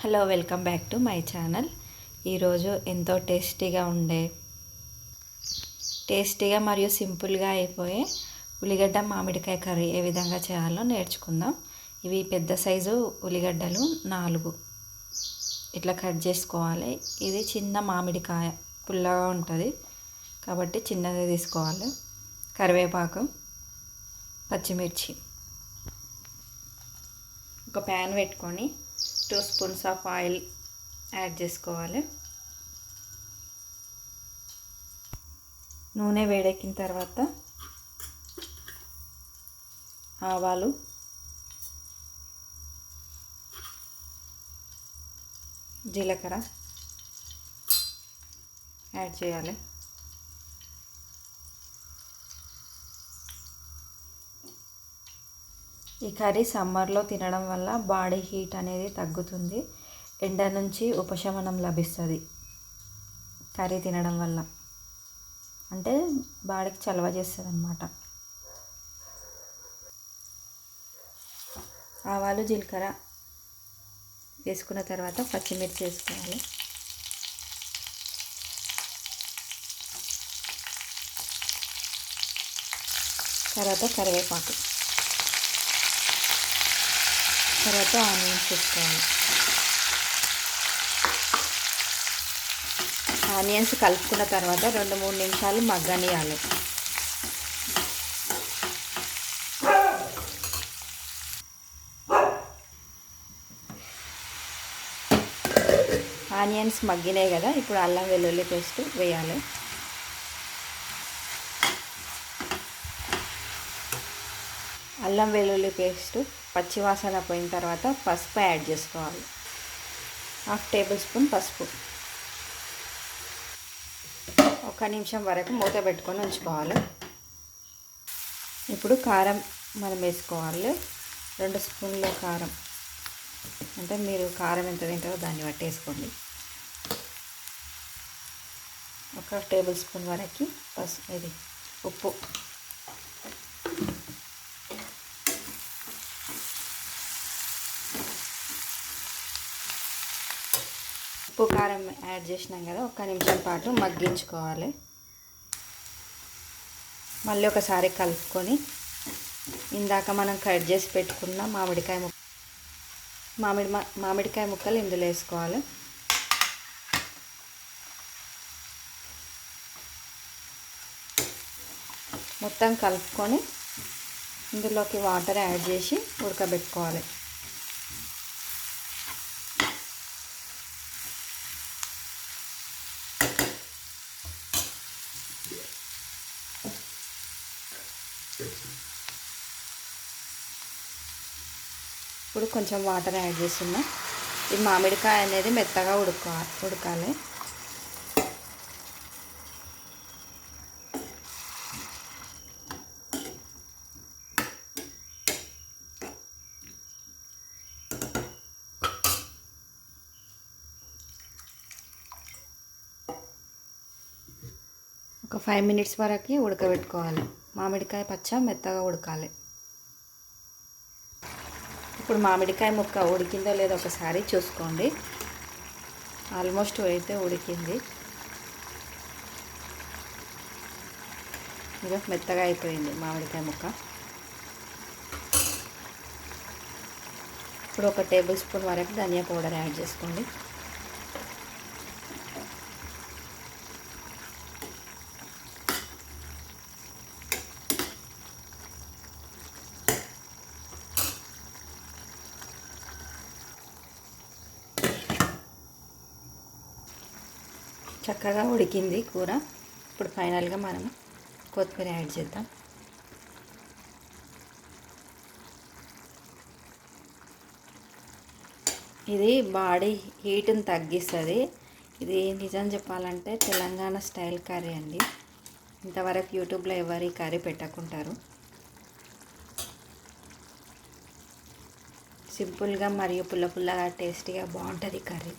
Hello welcome back to my channel. ఈరోజు ఎంతో టేస్టీగా ఉండే టేస్టీగా మరియు సింపుల్గా అయిపోయే ఉల్లిగడ్డ మామిడికాయ కర్రీ ఏ విధంగా చేయాలో నేర్చుకుందాం. ఇవి పెద్ద సైజు ఉల్లిగడ్డలు నాలుగు. ఇట్లా కట్ చేసుకోవాలి. ఇది చిన్న మామిడికాయ పుల్లగా ఉంటుంది కాబట్టి చిన్నది తీసుకోవాలి. కరివేపాకు పచ్చిమిర్చి. ఒక ప్యాన్ పెట్టుకొని two spoons of oil add చేసుకోవాలి. నూనె వేడెక్కిన తర్వాత ఆవాలు జీలకర్ర యాడ్ చేయాలి. ఈ కర్రీ సమ్మర్లో తినడం వల్ల బాడీ హీట్ అనేది తగ్గుతుంది. ఎండ నుంచి ఉపశమనం లభిస్తుంది కర్రీ తినడం వల్ల. అంటే బాడీకి చలవ చేస్తుంది అనమాట ఆవాలు జీలకర్ర వేసుకున్న తర్వాత పచ్చిమిర్చి వేసుకోవాలి. తర్వాత కరివేపాకు. తర్వాత ఆనియన్స్ వేసుకోవాలి. ఆనియన్స్ కలుపుకున్న తర్వాత రెండు మూడు నిమిషాలు మగ్గనియాలి. ఆనియన్స్ మగ్గినాయి కదా ఇప్పుడు అల్లం వెల్లుల్లి పేస్ట్ వేయాలి. అల్లం వెల్లుల్లి పేస్ట్ పచ్చివాసన పోయిన తర్వాత పసుపు యాడ్ చేసుకోవాలి. హాఫ్ టేబుల్ స్పూన్ పసుపు. ఒక నిమిషం వరకు మూత పెట్టుకొని ఉంచుకోవాలి. ఇప్పుడు కారం మనం వేసుకోవాలి. రెండు స్పూన్ల కారం. అంటే మీరు కారం ఎంత తింటారో దాన్ని బట్టి వేసుకోండి. ఒక టేబుల్ స్పూన్ వరకు పసుపు ఇది ఉప్పు. ఉప్పు కారం యాడ్ చేసినాం కదా ఒక నిమిషం పాటు మగ్గించుకోవాలి. మళ్ళీ ఒకసారి కలుపుకొని ఇందాక మనం కట్ చేసి పెట్టుకున్న మామిడికాయ ముక్క మామిడి మామిడికాయ ముక్కలు ఇందులో వేసుకోవాలి. మొత్తం కలుపుకొని ఇందులోకి వాటర్ యాడ్ చేసి ఉడకబెట్టుకోవాలి. ఇప్పుడు కొంచెం వాటర్ యాడ్ చేస్తున్నా. ఈ మామిడికాయ అనేది మెత్తగా ఉడుక ఉడకాలి. ఒక ఫైవ్ మినిట్స్ వరకు ఉడకబెట్టుకోవాలి. మామిడికాయ పచ్చ మెత్తగా ఉడకాలి. ఇప్పుడు మామిడికాయ ముక్క ఉడికిందో లేదో ఒకసారి చూసుకోండి. ఆల్మోస్ట్ అయితే ఉడికింది. ఇక మెత్తగా అయిపోయింది మామిడికాయ ముక్క. ఇప్పుడు ఒక టేబుల్ స్పూన్ వరకు ధనియా పౌడర్ యాడ్ చేసుకోండి. చక్కగా ఉడికింది కూర. ఇప్పుడు ఫైనల్గా మనం కొత్తిమీర యాడ్ చేద్దాం. ఇది బాడీ హీట్ని తగ్గిస్తుంది. ఇది నిజం చెప్పాలంటే తెలంగాణ స్టైల్ కర్రీ అండి. ఇంతవరకు యూట్యూబ్లో ఎవరు కర్రీ పెట్టకుంటారు. సింపుల్గా మరియు పుల్ల పుల్లగా టేస్టీగా బాగుంటుంది కర్రీ.